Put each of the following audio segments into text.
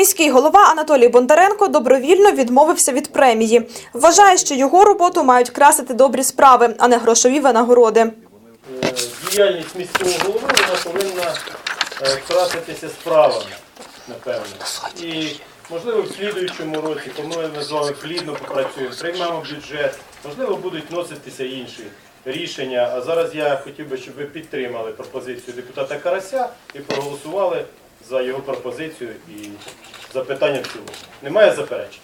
Міський голова Анатолій Бондаренко добровільно відмовився від премії. Вважає, що його роботу мають красити добрі справи, а не грошові винагороди. Діяльність міського голови вона повинна е, краситися справами, напевно. І, можливо, в слідуючому році, коли ми з вами плідно попрацюємо, приймемо бюджет, можливо, будуть вноситися інші рішення. А зараз я хотів би, щоб ви підтримали пропозицію депутата Карася і проголосували за його пропозицію і запитання в цілому. Немає заперечень?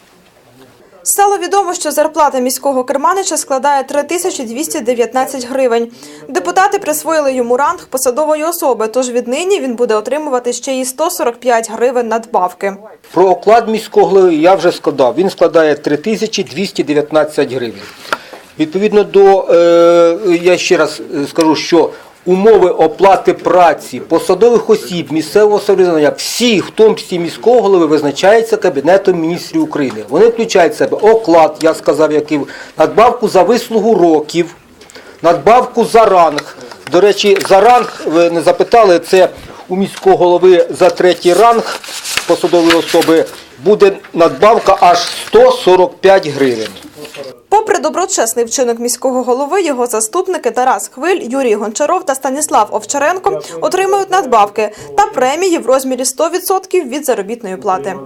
Стало відомо, що зарплата міського керманича складає 3219 гривень. Депутати присвоїли йому ранг посадової особи, тож віднині він буде отримувати ще й 145 гривень надбавки. Про оклад міського голови я вже сказав. Він складає 3219 гривень. Відповідно до, е, я ще раз е, скажу, що умови оплати праці посадових осіб місцевого самоврядування, всіх, в тому числі міського голови, визначається Кабінетом міністрів України. Вони включають в себе оклад, я сказав, який надбавку за вислугу років, надбавку за ранг. До речі, за ранг, ви не запитали, це у міського голови за третій ранг посадової особи буде надбавка аж 145 гривень. Попри доброчесний вчинок міського голови, його заступники Тарас Хвиль, Юрій Гончаров та Станіслав Овчаренко отримують надбавки та премії в розмірі 100% від заробітної плати.